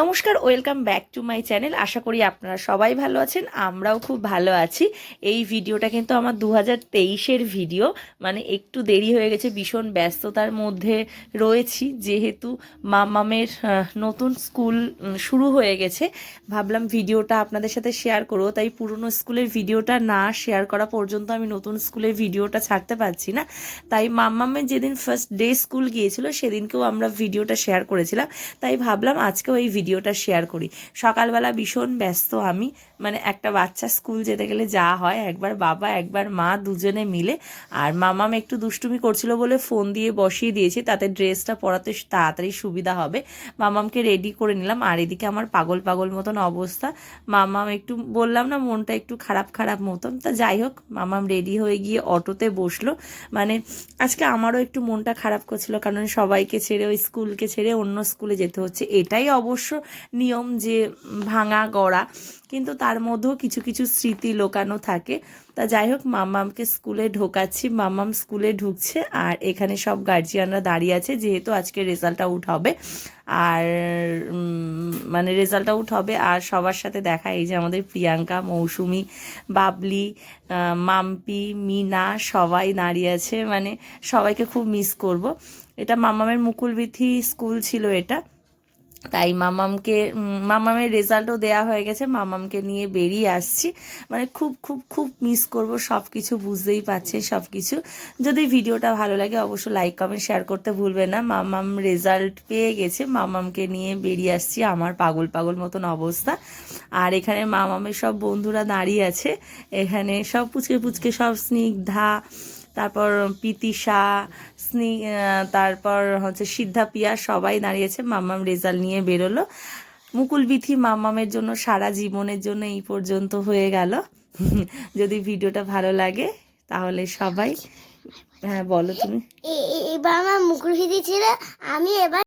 নমস্কার, welcome back to my channel. আশা করি আপনারা সবাই ভালো আছেন, আমরাও খুব ভালো আছি। এই ভিডিওটা কিন্তু আমার দু হাজার ভিডিও মানে একটু দেরি হয়ে গেছে, ভীষণ ব্যস্ততার মধ্যে রয়েছি। যেহেতু মামামের নতুন স্কুল শুরু হয়ে গেছে, ভাবলাম ভিডিওটা আপনাদের সাথে শেয়ার করব। তাই পুরনো স্কুলের ভিডিওটা না শেয়ার করা পর্যন্ত আমি নতুন স্কুলের ভিডিওটা ছাড়তে পারছি না। তাই মাম্মামের যেদিন ফার্স্ট ডে স্কুল গিয়েছিল, সেদিনকেও আমরা ভিডিওটা শেয়ার করেছিলাম। তাই ভাবলাম আজকেও এই ভিডিওটা শেয়ার করি। সকালবেলা ভীষণ ব্যস্ত আমি। মানে একটা বাচ্চা স্কুল যেতে গেলে যা হয়, একবার বাবা, একবার মা দুজনে মিলে। আর মামাম একটু দুষ্টুমি করছিল বলে ফোন দিয়ে বসিয়ে দিয়েছি, তাতে ড্রেসটা পরাতে তাড়াতাড়ি সুবিধা হবে। মামামকে রেডি করে নিলাম। আর এদিকে আমার পাগল পাগল মতন অবস্থা। মামাম একটু বললাম না, মনটা একটু খারাপ খারাপ মতন। তা যাই হোক, মামাম রেডি হয়ে গিয়ে অটোতে বসল। মানে আজকে আমারও একটু মনটা খারাপ করছিল, কারণ সবাইকে ছেড়ে, ওই স্কুলকে ছেড়ে অন্য স্কুলে যেতে হচ্ছে। এটাই অবশ্য নিয়ম যে ভাঙা গড়া, কিন্তু তার মধ্যেও কিছু কিছু স্মৃতি লোকানো থাকে। তা যাই হোক, মামামকে স্কুলে ঢোকাচ্ছি, মামাম স্কুলে ঢুকছে আর এখানে সব গার্জিয়ানরা দাঁড়িয়ে আছে, যেহেতু আজকে রেজাল্ট আউট হবে। আর মানে রেজাল্ট আউট হবে। আর সবার সাথে দেখা, এই যে আমাদের প্রিয়াঙ্কা, মৌসুমি, বাবলি মাম্পি, মিনা, সবাই দাঁড়িয়ে আছে। মানে সবাইকে খুব মিস করব। এটা মামামের মুকুলবিথি স্কুল ছিল এটা। তাই মামামকে মামামের রেজাল্টও দেয়া হয়ে গেছে। মামামকে নিয়ে বেরিয়ে আসছি। মানে খুব খুব খুব মিস করব। সব কিছু বুঝতেই পারছে সব কিছু যদি ভিডিওটা ভালো লাগে অবশ্যই লাইক কমেন্ট শেয়ার করতে ভুলবে না। মামাম রেজাল্ট পেয়ে গেছে। মামামকে নিয়ে বেরিয়ে আসছি। আমার পাগল পাগল মতন অবস্থা। আর এখানে মামামের সব বন্ধুরা দাঁড়িয়ে আছে। এখানে সব পুচকে পুচকে, সব স্নিগ্ধা তারপর পিতিশা, স্নি তারপর হচ্ছে সিদ্ধা পিয়া, সবাই দাঁড়িয়েছে, মাম্মাম রেজাল্ট নিয়ে বেরোলো। মুকুল বিথি মাম্মামের জন্য সারা জীবনের জন্য এই পর্যন্ত হয়ে গেল। যদি ভিডিওটা ভালো লাগে, তাহলে সবাই হ্যাঁ বলো তুমি। এবার আমার মুকুল ফিতি ছিল, আমি এবার